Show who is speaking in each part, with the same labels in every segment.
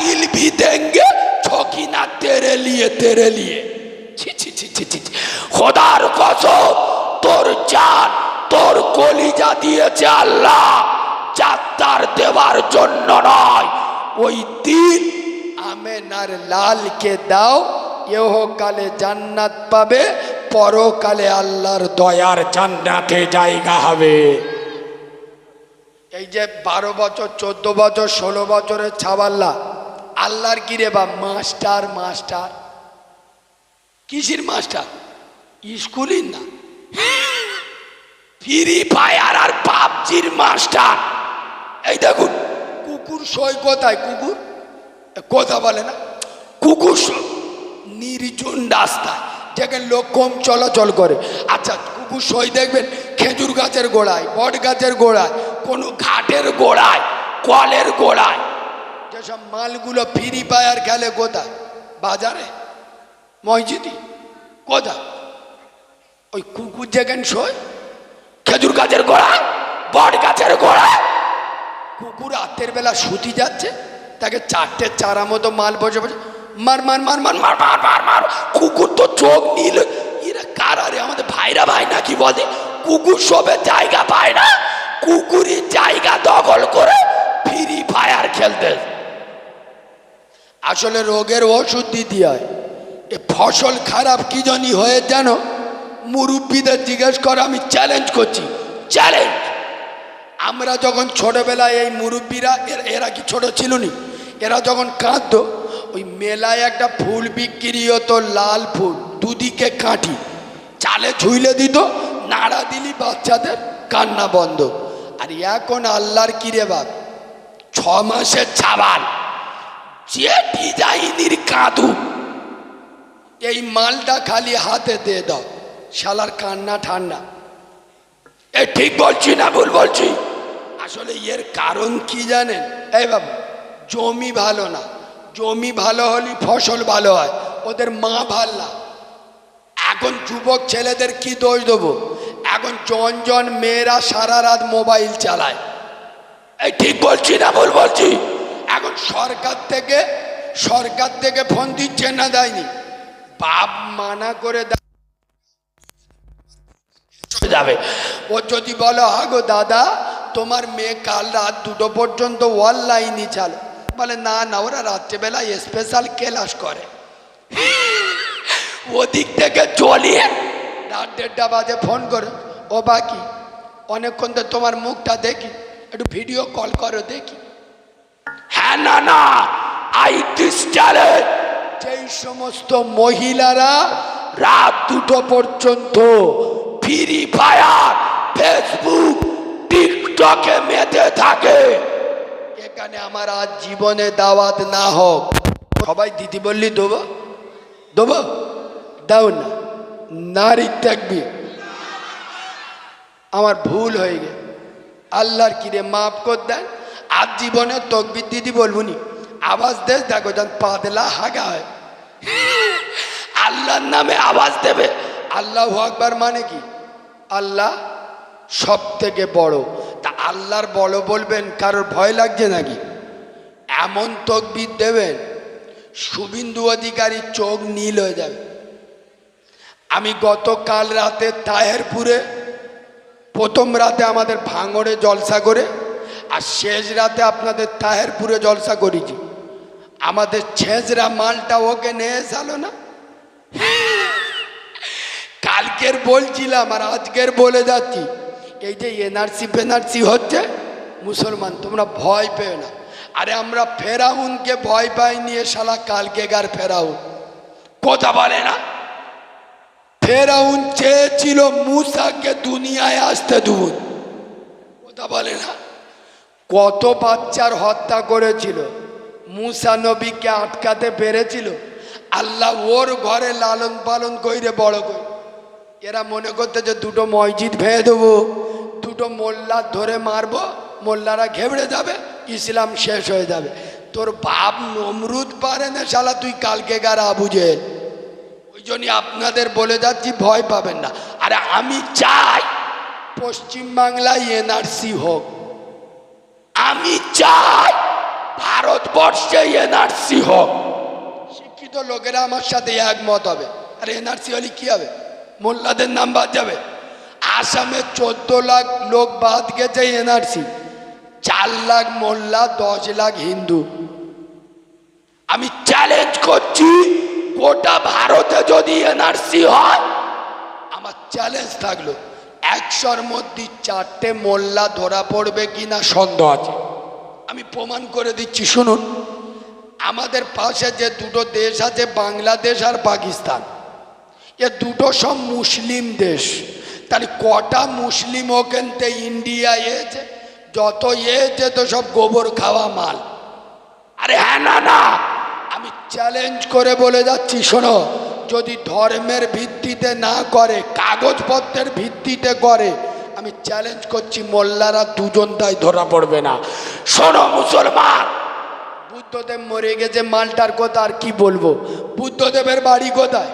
Speaker 1: दिल भी देंगे छोकी ना तेरे लिए तेरे लिए ছি ছি ছি ছি ছি ছি। খোদার কসম তোর জান তোর কলিজা দিয়েছে আল্লাহ যাত্রার দেওয়ার জন্য নয় ওই দিন
Speaker 2: আমেনার লালকে দাও কালে জান্নাত পাবে পরকালে আল্লাহর
Speaker 1: দয়ার জান্নাতে জায়গা হবে
Speaker 2: এই যে বারো বছর চোদ্দ বছর ষোলো বছরের ছাবাল্লা আল্লাহর কি রে বা মাস্টার মাস্টার?
Speaker 1: কিসির মাস্টার? স্কুলির না? ফ্রি ফায়ার আর পাবজির মাস্টার। এই দেখুন,
Speaker 2: কুকুর সই কোথায়, কুকুর? কথা বলে না।
Speaker 1: কুকুর নির্জন রাস্তায়,
Speaker 2: যেখানে লোক কম চলাচল করে। আচ্ছা কুকুর সই দেখবেন, খেজুর গাছের গোড়ায়, বট গাছের গোড়ায়,
Speaker 1: কোনো ঘাটের গোড়ায়, কলের গোড়ায়।
Speaker 2: যেসব মালগুলো ফ্রি ফায়ার খেলে কোথায়? বাজারে? মসজিদি? কোথায়? ওই কুকুর যেখানে সই
Speaker 1: খেজুর গাছের গোড়া বট গাছের গোড়া
Speaker 2: কুকুর রাতের বেলা শুতি যাচ্ছে, তাকে চারটে চারা মতো মাল বসে বসে, মার মার মার মার
Speaker 1: মার মার মার মার। কুকুর তো চোখ নীল। এরা কারা রে আমাদের ভাইরা ভাই না কি বলে? কুকুর সবে জায়গা পায় না, কুকুরই জায়গা দখল করে ফ্রি ফায়ার খেলতে।
Speaker 2: আসলে রোগের ওষুধ দিতে হয়। এ ফসল খারাপ কি জানি হয়ে যেন মুরব্বীদের জিজ্ঞেস করে, আমি চ্যালেঞ্জ করছি
Speaker 1: চ্যালেঞ্জ
Speaker 2: আমরা যখন ছোটবেলায় এই মুরব্বীরা, এরা কি ছোট ছিল নি এরা যখন কাঁদতো, ওই মেলায় একটা ফুল বিক্রি হতো, লাল ফুল, দুদিকে কাঠি। চালে ঝুইলে দিত, নাড়া দিলি বাচ্চাদের কান্না বন্ধ। আর এখন আল্লাহর কিরে বাপ,
Speaker 1: ছ মাসের ছাবাল। যে ডিজাইনের কাঁদু।
Speaker 2: এই মালটা খালি হাতে দিয়ে দাও, শালার কান্না ঠান্ডা।
Speaker 1: এ ঠিক বলছি না, ভুল বলছি।
Speaker 2: আসলে এর কারণ কি জানেন? এই বাবু, জমি ভালো না। জমি ভালো হলে ফসল ভালো হয়, ওদের মা ভালো না। এখন যুবক ছেলেদের কি দোষ দেবো? এখন জন জন মেয়েরা সারা রাত মোবাইল চালায়।
Speaker 1: এই ঠিক বলছি না, ভুল বলছি।
Speaker 2: এখন সরকার থেকে সরকার থেকে ফোন দিচ্ছে না দেয়নি। বাপ মানা করে
Speaker 1: যাবে।
Speaker 2: ও যদি বলো হাগো দাদা, তোমার মেয়ে কাল রাত দুটো পর্যন্ত অনলাইনই চালো। বলে, না না, ওরা রাত্রেবেলা স্পেশাল ক্লাস করে।
Speaker 1: ওদিক থেকে চলিয়ে
Speaker 2: রাত দেড়টা বাজে ফোন করে, ও বাকি, অনেকক্ষণ তো তোমার মুখটা দেখি, একটু ভিডিও কল করো দেখি।
Speaker 1: হ্যাঁ না না, আই
Speaker 2: যেই সমস্ত মহিলারা
Speaker 1: রাত দুটো পর্যন্ত ফ্রি ফায়ার, ফেসবুক, টিকটকে মেতে থাকে।
Speaker 2: এখানে আমার আজ জীবনে দাওয়াত না হোক। সবাই দিদি বললি দেবো? দেবো? দাও না, নারী থাকবি। আমার ভুল হয়ে গে আল্লাহর কিরে মাফ কর দেন। আজ জীবনে তকবির দিদি বলবুনি। আওয়াজ দেশ দেখো যেন পাতলা হাগা হয়
Speaker 1: আল্লাহর নামে আওয়াজ দেবে।
Speaker 2: আল্লাহ আকবার মানে কি? আল্লাহ সব থেকে বড়। তা আল্লাহর বড় বলবেন, কারোর ভয় লাগছে নাকি? এমন তকবির দেবেন, শুভিন্দু অধিকারীর চোখ নীল হয়ে যাবে। আমি গতকাল রাতে তাহেরপুরে, প্রথম রাতে আমাদের ভাঙড়ে জলসা করে আর শেষ রাতে আপনাদের তাহেরপুরে জলসা করেছি। আমাদের ছেঁচরা মালটা ওকে নিয়ে এসালো না? কালকের বলছিলাম আর আজকের বলে যাচ্ছি, এই যে এনআরসি ফেনআরসি হচ্ছে, মুসলমান, তোমরা ভয় পেও না। আরে আমরা ফেরাউনকে ভয় পাই নিয়ে শালা কালকে গার ফেরাউন।
Speaker 1: কথা বলে না?
Speaker 2: ফেরাউন চেয়েছিল মুসাকে দুনিয়ায় আসতে দুন
Speaker 1: কথা বলে না?
Speaker 2: কত বাচ্চার হত্যা করেছিল? মুসা নবীকে আটকাতে পেরেছিল? আল্লাহ ওর ঘরে লালন পালন কইরে বড় কই। এরা মনে করতে যে দুটো মসজিদ ভেঙে দেবো, দুটো মোল্লা ধরে মারবো, মোল্লারা ঘেবড়ে যাবে, ইসলাম শেষ হয়ে যাবে। তোর বাপ নমরুদ পারে না শালা, তুই কালকে গার আবু জেহেল ওই জন্যই আপনাদের বলে যাচ্ছি, ভয় পাবেন না।
Speaker 1: আরে আমি চাই
Speaker 2: পশ্চিমবাংলায় এনআরসি হোক।
Speaker 1: আমি চাই ভারতবর্ষে এনআরসি হোক।
Speaker 2: শিক্ষিত লোকেরা আমার সাথে একমত হবে। আর এনআরসি হলে কি হবে? মোল্লাদের নাম বাদ যাবে। আসামে চোদ্দ লাখ লোক বাদ গেছে এনআরসি। চার লাখ মোল্লা দশ লাখ হিন্দু।
Speaker 1: আমি চ্যালেঞ্জ করছি গোটা ভারতে যদি এনআরসি হয়
Speaker 2: আমার চ্যালেঞ্জ থাকল। একশোর মধ্যে চারটে মোল্লা ধরা পড়বে কিনা সন্দেহ আছে। আমি প্রমাণ করে দিচ্ছি, শুনুন। আমাদের পাশে যে দুটো দেশ আছে, বাংলাদেশ আর পাকিস্তান। এ দুটো সব মুসলিম দেশ। তাহলে কটা মুসলিম ওখান থেকে ইন্ডিয়া এসেছে? যত এসেছে তো সব গোবর খাওয়া মাল।
Speaker 1: আরে হ্যাঁ না না।
Speaker 2: আমি চ্যালেঞ্জ করে বলে যাচ্ছি, শোনো। যদি ধর্মের ভিত্তিতে না করে, কাগজপত্রের ভিত্তিতে করে, আমি চ্যালেঞ্জ করছি, মোল্লারা দুজন তাই ধরা পড়বে না।
Speaker 1: শোনো মুসলমান,
Speaker 2: বুদ্ধদেব মরে গেছে, মালটার কথা আর কি বলব? বুদ্ধদেবের বাড়ি কোথায়?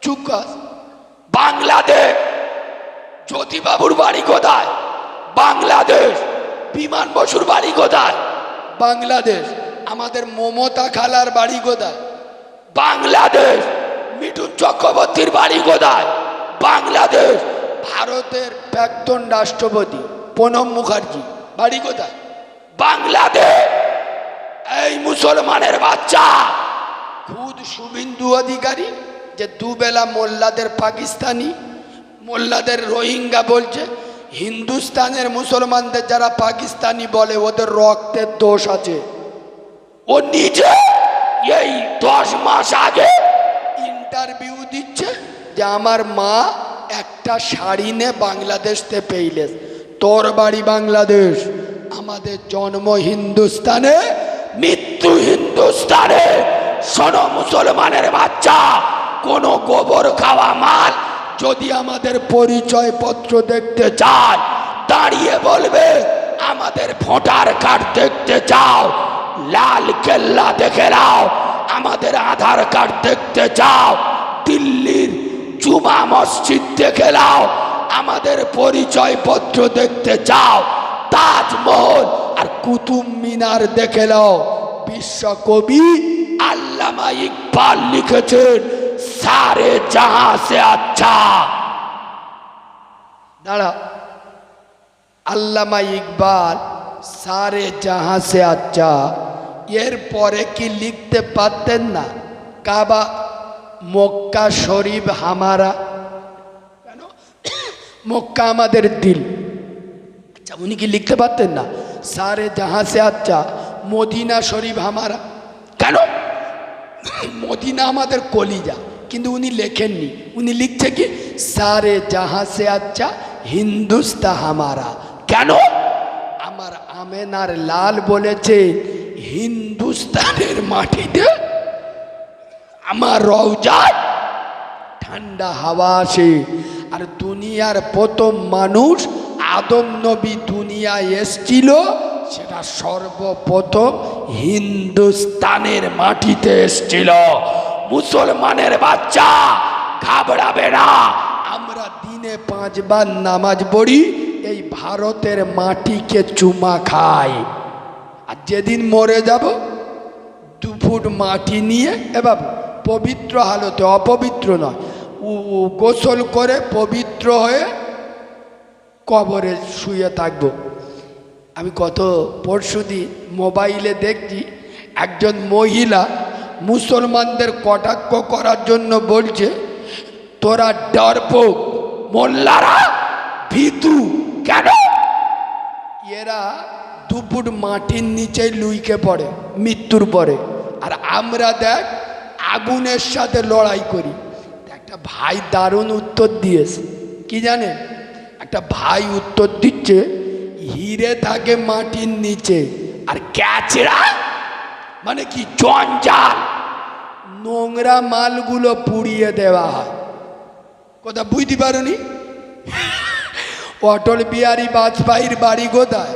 Speaker 2: চুপ কর।
Speaker 1: বাংলাদেশ, জ্যোতিবাবুর বাড়ি কোথায়? বাংলাদেশ, বিমান বসুর বাড়ি কোথায়?
Speaker 2: বাংলাদেশ, আমাদের মমতা খালার বাড়ি কোথায়?
Speaker 1: বাংলাদেশ মিঠুন চক্রবর্তীর বাড়ি কোথায় বাংলাদেশ,
Speaker 2: ভারতের প্রাক্তন রাষ্ট্রপতি প্রণব মুখার্জি, বাড়ি কোথায়
Speaker 1: বাংলাদেশ, এই মুসলমানের বাচ্চা।
Speaker 2: খুদ শুভেন্দু অধিকারী, যে দুবেলা মোল্লাদের পাকিস্তানি, মোল্লাদের রোহিঙ্গা বলছে, হিন্দুস্তানের মুসলমানদের যারা পাকিস্তানি বলে, ওদের রক্তের দোষ আছে।
Speaker 1: ও নিজে এই দশ মাস আগে
Speaker 2: ইন্টারভিউ দিচ্ছে যে আমার মা একটা শাড়ি নে বাংলাদেশতে পেইলে। তোর বাড়ি বাংলাদেশ, আমাদের জন্ম হিন্দুস্তানে,
Speaker 1: মৃত্যু হিন্দুস্তানে। শোনো মুসলমানের বাচ্চা, কোন গোবর খাওয়া মাল
Speaker 2: যদি আমাদের পরিচয় পত্র দেখতে
Speaker 1: চায়, দাঁড়িয়ে বলবে, আমাদের ভোটার কার্ড দেখতে চাও, লাল কেল্লা দেখে নাও, আমাদের আধার কার্ড দেখতে চাও। দিল্লির জুমা মসজিদ দেখে নাও, আমাদের পরিচয় পত্র দেখতে চাও, তাজমহল
Speaker 2: আর কুতুব মিনার দেখে নাও। বিশ্বকবি
Speaker 1: আল্লামা ইকবাল লিখেছেন, সারে জাহাঁ সে আচ্ছা।
Speaker 2: দাঁড়া আল্লামা ইকবাল, সারে জাহাঁ সে আচ্ছা। এর পরে কি লিখতে পারতেন না? কাবা মক্কা শরীফ হামারা। কেন? মক্কা আমাদের দিল। আচ্ছা উনি কি লিখতে পারতেন না? সারে জাহাঁ সে আচ্ছা মদিনা শরীফ হামারা।
Speaker 1: কেন?
Speaker 2: মদিনা আমাদের কলিজা, কিন্তু উনি লেখেননি। উনি লিখছে কি? সারে জাহাঁ সে আচ্ছা হিন্দুস্তা হামারা।
Speaker 1: কেন?
Speaker 2: আমার আমেনার লাল বলেছে, হিন্দুস্তানের মাটিতে আমার রওজায় ঠান্ডা হাওয়া আসে, আর দুনিয়ার প্রথম মানুষ আদম নবী দুনিয়ায় এসছিল, সেটা সর্বপ্রথম হিন্দুস্তানের মাটিতে এসছিল।
Speaker 1: মুসলমানের বাচ্চা, ঘাবড়াবে না।
Speaker 2: আমরা দিনে পাঁচবার নামাজ পড়ি, এই ভারতের মাটিকে চুমা খাই। আর যেদিন মরে যাব, দু ফুট মাটি নিয়ে, এ বাবু পবিত্র হালতে, অপবিত্র নয়। গোসল করে পবিত্র হয়ে কবরে শুয়ে থাকব। আমি কত পরশুদিন মোবাইলে দেখছি, একজন মহিলা মুসলমানদের কটাক্ষ করার জন্য বলছে, তোরা ডরপোক,
Speaker 1: মোল্লারা ভিতু, কেন?
Speaker 2: এরা দু ফুট মাটির নিচে লুইকে পড়ে মৃত্যুর পরে। আর আমরা দেখ আগুনের সাথে লড়াই করি। একটা ভাই দারুণ উত্তর দিয়েছে। কি জানে একটা ভাই উত্তর দিচ্ছে, হিরে থাকে মাটির নিচে,
Speaker 1: আর ক্যাচরা? মানে কি জঞ্জাল?
Speaker 2: নোংরা মালগুলো পুড়িয়ে দেওয়া হয়। কোথা বুঝতে পারোনি? অটল বিহারী বাজপেয়ীর বাড়ি কোথায়?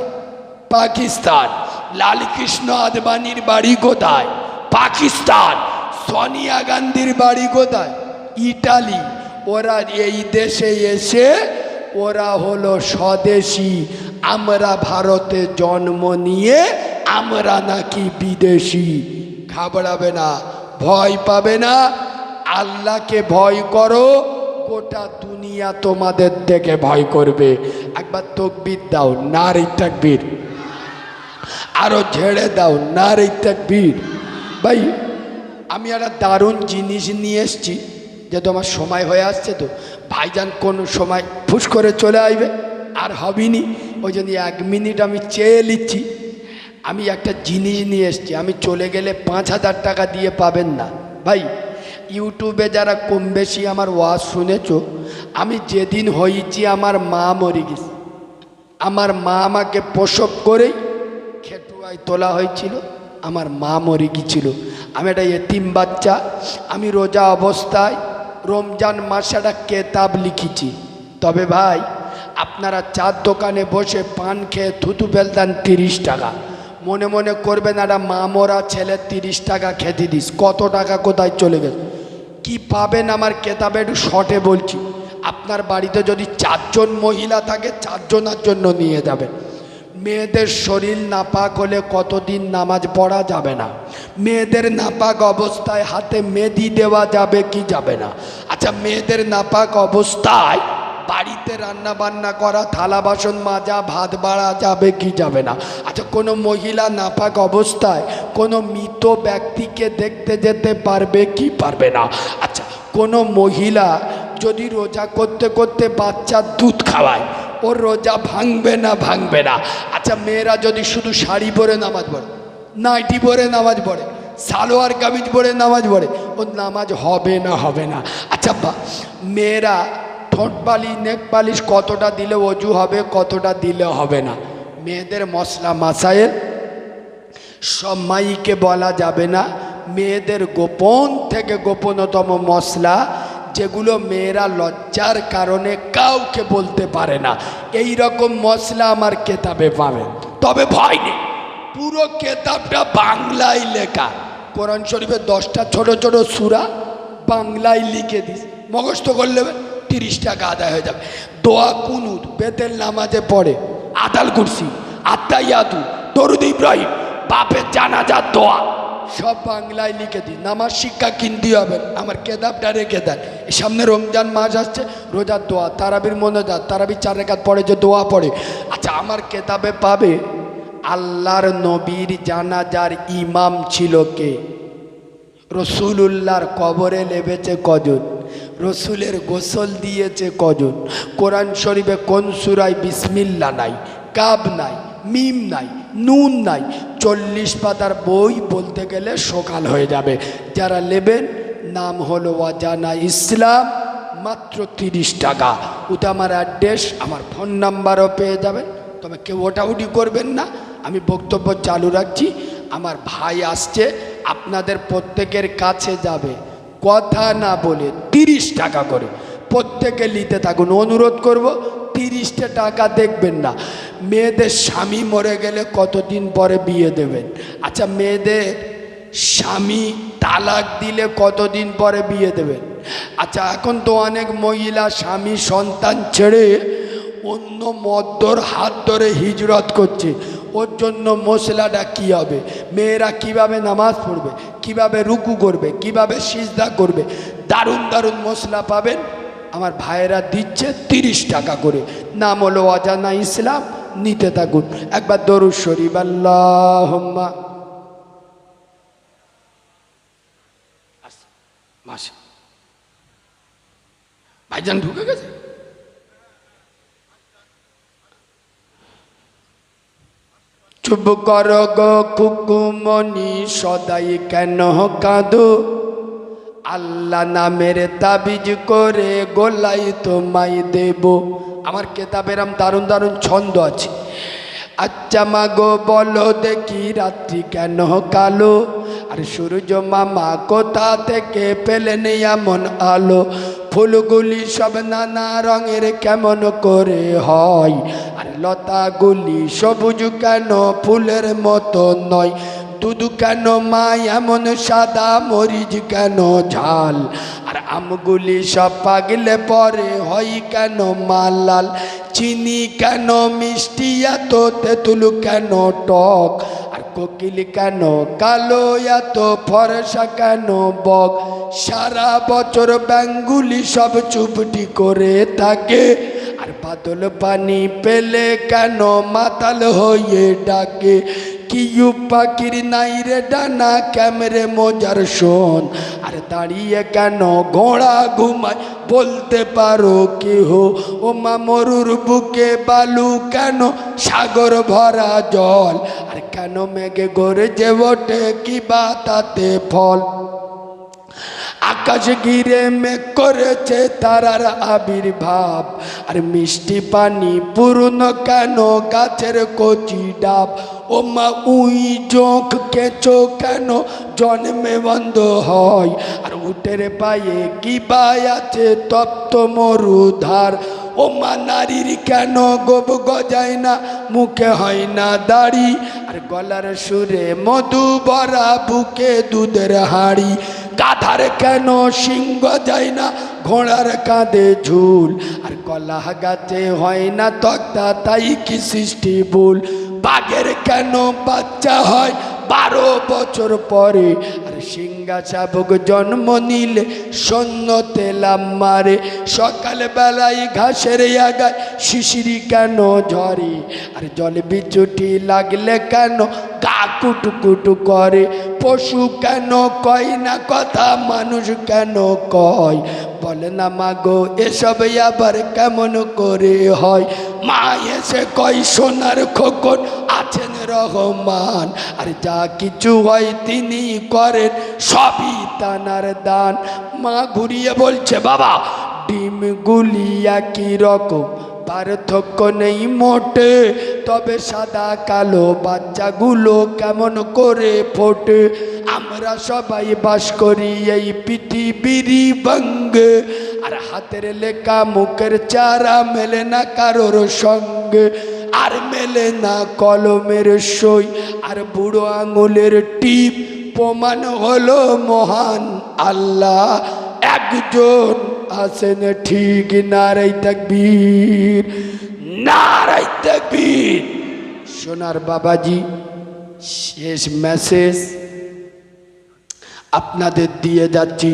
Speaker 2: পাকিস্তান। লালকৃষ্ণ আদবানির বাড়ি কোথায়? পাকিস্তান। সোনিয়া গান্ধীর বাড়ি কোথায়? ইটালি। ওরা এই দেশে এসে, ওরা হলো স্বদেশী। আমরা ভারতে জন্ম নিয়ে, আমরা নাকি বিদেশি। ঘাবড়াবে না, ভয় পাবে না। আল্লাহকে ভয় করো, গোটা দুনিয়া তোমাদের দেখে ভয় করবে। একবার তকবির দাও, নারী তাকবীর। আরও ঝেড়ে দাও, নারী তাকবীর। ভাই আমি একটা দারুণ জিনিস নিয়ে এসছি যে তোমার সময় হয়ে আসছে তো, ভাইজান কোন সময় ফুস করে চলে আসবে? আর হবিনি, ওই জন্য এক মিনিট আমি চেয়ে নিচ্ছি। আমি একটা জিনিস নিয়ে এসছি, আমি চলে গেলে পাঁচ হাজার টাকা দিয়ে পাবেন না। ভাই, ইউটিউবে যারা কম বেশি আমার ওয়াজ শুনেছ, আমি যেদিন হয়েছি আমার মা মরে গেছে। আমার মা আমাকে প্রসব করেই খেটুয়ায় তোলা হয়েছিল। আমার মা মরে গিয়েছিল। আমি একটা এতিম বাচ্চা, আমি রোজা অবস্থায় রমজান মাসে একটা কেতাব লিখেছি। তবে ভাই, আপনারা চার দোকানে বসে পান খেয়ে থুতু ফেলতেন তিরিশ টাকা। মনে মনে করবেন একটা মা মরা ছেলে তিরিশ টাকা খেতে দিস, কত টাকা কোথায় চলে গেছে? কি পাবেন আমার কেতাবে একটু শর্টে বলছি। আপনার বাড়িতে যদি চারজন মহিলা থাকে, চারজনের জন্য নিয়ে যাবেন। মেয়েদের শরীর নাপাক হলে কতদিন নামাজ পড়া যাবে না? মেয়েদের নাপাক অবস্থায় হাতে মেদি দেওয়া যাবে কি যাবে না? আচ্ছা মেয়েদের নাপাক অবস্থায় বাড়িতে রান্না বান্না করা, থালা বাসন মাজা, ভাত বাড়া যাবে কি যাবে না? আচ্ছা কোনো মহিলা নাপাক অবস্থায় কোনো মৃত ব্যক্তিকে দেখতে যেতে পারবে কি পারবে না? আচ্ছা কোনো মহিলা যদি রোজা করতে করতে বাচ্চার দুধ খাওয়ায় ওর রোজা ভাঙবে না ভাঙবে না। আচ্ছা মেয়েরা যদি শুধু শাড়ি পরে নামাজ পড়ে, নাইটি পরে নামাজ পড়ে, সালোয়ার কামিজ পরে নামাজ পড়ে ওর নামাজ হবে না হবে না। আচ্ছা বা- মেয়েরা ঠোঁট পালিশ নেক পালিশ কতটা দিলে অজু হবে, কতটা দিলে হবে না? মেয়েদের মশলা মাসায়ের সব মাইকে বলা যাবে না। মেয়েদের গোপন থেকে গোপনতম মশলা যেগুলো মেয়েরা লজ্জার কারণে কাউকে বলতে পারে না। এই রকম মশলা আমার কেতাবে পাবেন। তবে ভয় নেই। পুরো কেতাবটা বাংলায় লেখা। কোরআন শরীফের দশটা ছোট ছোট সুরা বাংলায় লিখে দিস। মগস্থ করলে তিরিশ টাকা আদায় হয়ে যাবে। দোয়া কুনুদ বেতের নামাজে পড়ে, আদাল কুরসি, আত্মাইয়াতু, দরুদ ইব্রাহিম, বাপের জানাজার দোয়া। সব বাংলায় লিখে দিই নামাজ শিক্ষা কিনতে হবে। আমার কেতাবটা রেখে দেন। সামনে রমজান মাস আসছে, রোজার দোয়া, তারাবির মনে যা তারাবির চার রেখাত পড়ে, যে দোয়া পড়ে। আচ্ছা আমার কেতাবে পাবে, আল্লাহর নবীর জানাজার ইমাম ছিল কে? রসুলুল্লাহর কবরে লেবেছে কজন? রসুলের গোসল দিয়েছে কজন? কোরআন শরীফে কোন সুরায় বিসমিল্লা নাই, কাব নাই, মিম নাই? নুন নাই। চল্লিশ পাতার বই বলতে গেলে সকাল হয়ে যাবে। যারা নেবেন, নাম হলো অজানা ইসলাম, মাত্র তিরিশ টাকা। ওটা আমার অ্যাড্রেস, আমার ফোন নাম্বারও পেয়ে যাবেন। তবে কেউ ওটা ওটাউটি করবেন না। আমি বক্তব্য চালু রাখছি। আমার ভাই আসছে, আপনাদের প্রত্যেকের কাছে যাবে। কথা না বলে তিরিশ টাকা করে। প্রত্যেকে নিতে থাকুন। অনুরোধ করব তিরিশটা টাকা দেখবেন না। মেয়েদের স্বামী মরে গেলে কতদিন পরে বিয়ে দেবেন? আচ্ছা মেয়েদের স্বামী তালাক দিলে কতদিন পরে বিয়ে দেবেন? আচ্ছা এখন তো অনেক মহিলা স্বামী সন্তান ছেড়ে অন্য মদ্যর হাত ধরে হিজরত করছে। ওর জন্য মশলাটা কী হবে? মেয়েরা কীভাবে নামাজ পড়বে? কীভাবে রুকু করবে? কীভাবে সিজদা করবে? দারুণ দারুণ মশলা পাবেন। আমার ভাইয়েরা দিচ্ছে তিরিশ টাকা করে। নাম হলো অজানা ইসলাম, নিতে থাকুন। একবার দরুদ শরীফ আল্লাহ মাসে। ভাইজান ঢুকে গেছে? চুপ কর গো কুকুমনি সদাই কেন কাঁদো? আল্লাহ নামের তাবিজ করে গোলাই তোমায় দেব। আমার কেতাবের আম দারুণ দারুণ ছন্দ আছে। আচ্ছা মা গো বলো দেখি রাত্রি কেন কালো? আর সূর্য মামা কোথা থেকে পেলেন এমন আলো? ফুলগুলি সব নানা রঙের কেমন করে হয়? আর লতাগুলি সবুজ কেন ফুলের মতো নয়? দুধ কেন মা এমন সাদা মরিচ কেন ঝাল? আর আমগুলি সব পাগলে পরে হয় কেন মালাল? চিনি কেন মিষ্টি? এত তেঁতুল কেন টক? আর কোকিল কেন কালো? এত ফরসা কেন বক? সারা বছর ব্যাঙ্গুলি সব চুপটি করে থাকে। আর বাদল পানি পেলে কেন মাতাল হয়ে ডাকে? কিউ পাখির নাই রে ডানা, ক্যামেরে মজার শোন। আর দাঁড়িয়ে কেন ঘোড়া ঘুমায় বলতে পারো কেহ? ও মা মরুর বুকে বালু কেন? সাগর ভরা জল। আর কেন মেঘে গড়ে ওঠে কি বা তাতে ফল? আকাশ ঘিরে মেঘ করেছে তারার আবির্ভাব। আর মিষ্টি পানি পূর্ণ কেন গাছের কচি ডাব? ও মা উই চোখ কেঁচো কেন জন্মে বন্ধ হয়? আর উটের পায়ে কি বাই আছে তপ্ত মরুধার? ও মা নারীর কেন গোব গজায় না, মুখে হয় না দাড়ি? আর গলার সুরে মধু ভরা বুকে দুধের হাড়ি। গাধার কেন সিংহ যায় না? ঘোড়ার কাঁধে ঝুল। আর কলা গাছে হয় না তক্তা, তাই কি সৃষ্টি ভুল? বাঘের কেন বাচ্চা হয়? বারো বছর পরে আর সিংহা শাবক জন্ম নিলে সৈন্য তেলাম মারে। সকালবেলায় ঘাসের আগায় শিশিরি কেন ঝরে? আর জল বিচুটি লাগলে কেন গা কুটু কুটু করে? পশু কেন কয় না কথা, মানুষ কেন কয়? বলে না মাগো এসব আবার কেমন করে হয়? মা এসে কয়, সোনার খোকন আছেন রহমান। আর যা কিছু হয় তিনি করেন, সবই তানার দান। মা ঘুরিয়ে বলছে, বাবা ডিম গুলি একই রকম, পার্থক্য নেই মোটে। তবে সাদা কালো বাচ্চাগুলো কেমন করে ফোটে? আমরা সবাই বাস করি এই পৃথিবীর বঙ্গে আর হাতের লেখা মুখের চারা মেলে না কারোর সঙ্গে। আর মেলে না কলমের সই, আর বুড়ো আঙুলের টিপ, প্রমাণ হলো মহান আল্লাহ। একজন আছেন ঠিক নারাই তাকবীর নারাই তাকবীর। সোনার বাবাজি, শেষ মেসেজ। আপনাদের দিয়ে যাচ্ছি।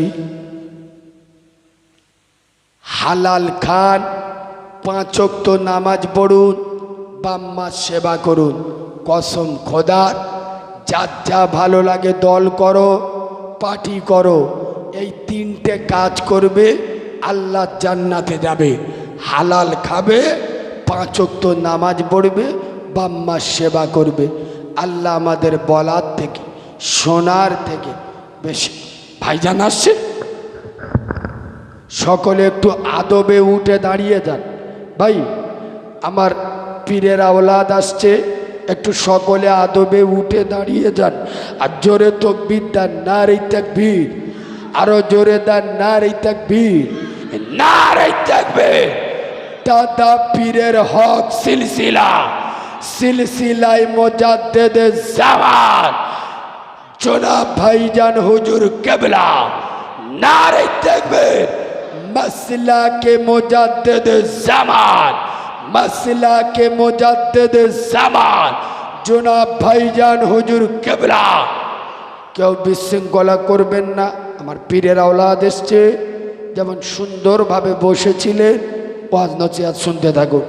Speaker 2: হালাল খান পাঁচক তো নামাজ পড়ুন। বাম্মা সেবা করুন। কসম খোদার, যার যা ভালো লাগে দল করো, পার্টি করো, এই তিনটে কাজ করবে, আল্লাহ জান্নাতে যাবে। হালাল খাবে পাঁচক তো নামাজ পড়বে বাম্মা সেবা করবে। আল্লাহ আমাদের বলার থেকে সোনার থেকে বেশি। ভাইজান আসছে? সকলে একটু আদবে উঠে দাঁড়িয়ে যান। ভাই, আমার পীরের আওলাদ আসছে, একটু সকলে আদবে উঠে দাঁড়িয়ে যান। আর জোরে তকবির দেন না রে তাকবীর। আরও জোরে দেন না রে তাকবীর।
Speaker 1: না রে তাকবীর।
Speaker 2: দাদা পীরের হক সিলসিলা, সিলসিলায় মোজাদ্দেদে
Speaker 1: জামান
Speaker 2: জনাব ভাইজান হুজুর
Speaker 1: কেবলা না রে
Speaker 2: তাকবীর। মাসলাকে কে
Speaker 1: জামান
Speaker 2: মাসলাকে মোজাদ্দেদের
Speaker 1: জামান
Speaker 2: জোনাব ভাইজান হুজুর
Speaker 1: কেবলা।
Speaker 2: কেউ বিশৃঙ্খলা করবেন না, আমার পীরের আওলাদ এসছে। যেমন সুন্দরভাবে বসেছিলেন, ওয়াজ নচিয়াত শুনতে থাকুন।